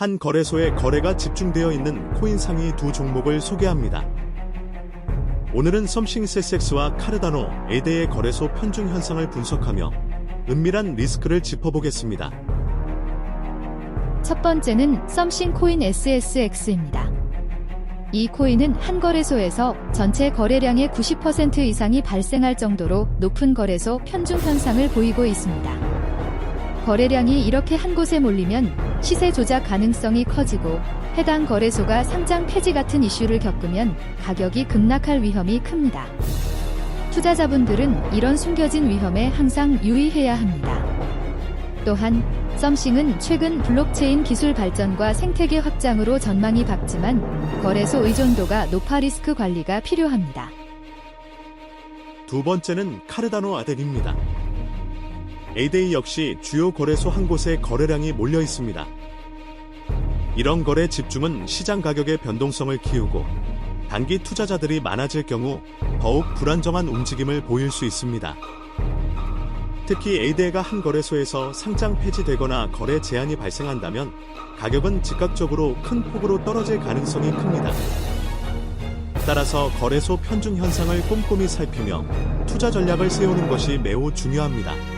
한 거래소에 거래가 집중되어 있는 코인 상위 두 종목을 소개합니다. 오늘은 썸싱세섹스와 카르다노, 에데의 거래소 편중 현상을 분석하며 은밀한 리스크를 짚어보겠습니다. 첫 번째는 썸싱 코인 SSX입니다. 이 코인은 한 거래소에서 전체 거래량의 90% 이상이 발생할 정도로 높은 거래소 편중 현상을 보이고 있습니다. 거래량이 이렇게 한 곳에 몰리면 시세 조작 가능성이 커지고 해당 거래소가 상장 폐지 같은 이슈를 겪으면 가격이 급락할 위험이 큽니다. 투자자분들은 이런 숨겨진 위험에 항상 유의해야 합니다. 또한 썸싱은 최근 블록체인 기술 발전과 생태계 확장으로 전망이 밝지만 거래소 의존도가 높아 리스크 관리가 필요합니다. 두 번째는 카르다노 아델입니다. 에이데이 역시 주요 거래소 한 곳에 거래량이 몰려 있습니다. 이런 거래 집중은 시장 가격의 변동성을 키우고 단기 투자자들이 많아질 경우 더욱 불안정한 움직임을 보일 수 있습니다. 특히 에이데이가 한 거래소에서 상장 폐지되거나 거래 제한이 발생한다면 가격은 즉각적으로 큰 폭으로 떨어질 가능성이 큽니다. 따라서 거래소 편중 현상을 꼼꼼히 살피며 투자 전략을 세우는 것이 매우 중요합니다.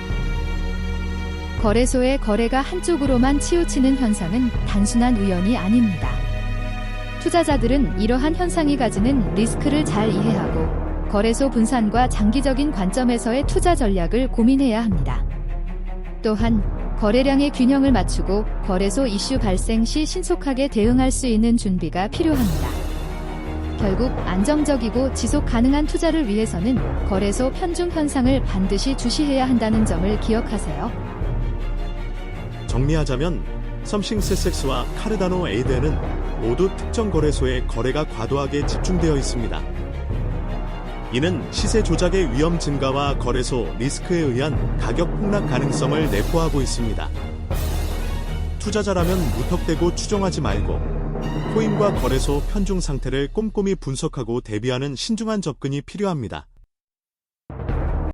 거래소의 거래가 한쪽으로만 치우치는 현상은 단순한 우연이 아닙니다. 투자자들은 이러한 현상이 가지는 리스크를 잘 이해하고 거래소 분산과 장기적인 관점에서의 투자 전략을 고민해야 합니다. 또한 거래량의 균형을 맞추고 거래소 이슈 발생 시 신속하게 대응할 수 있는 준비가 필요합니다. 결국 안정적이고 지속 가능한 투자를 위해서는 거래소 편중 현상을 반드시 주시해야 한다는 점을 기억하세요. 정리하자면 썸싱세섹스와 카르다노 에이드는 모두 특정 거래소에 거래가 과도하게 집중되어 있습니다. 이는 시세 조작의 위험 증가와 거래소 리스크에 의한 가격 폭락 가능성을 내포하고 있습니다. 투자자라면 무턱대고 추정하지 말고 코인과 거래소 편중 상태를 꼼꼼히 분석하고 대비하는 신중한 접근이 필요합니다.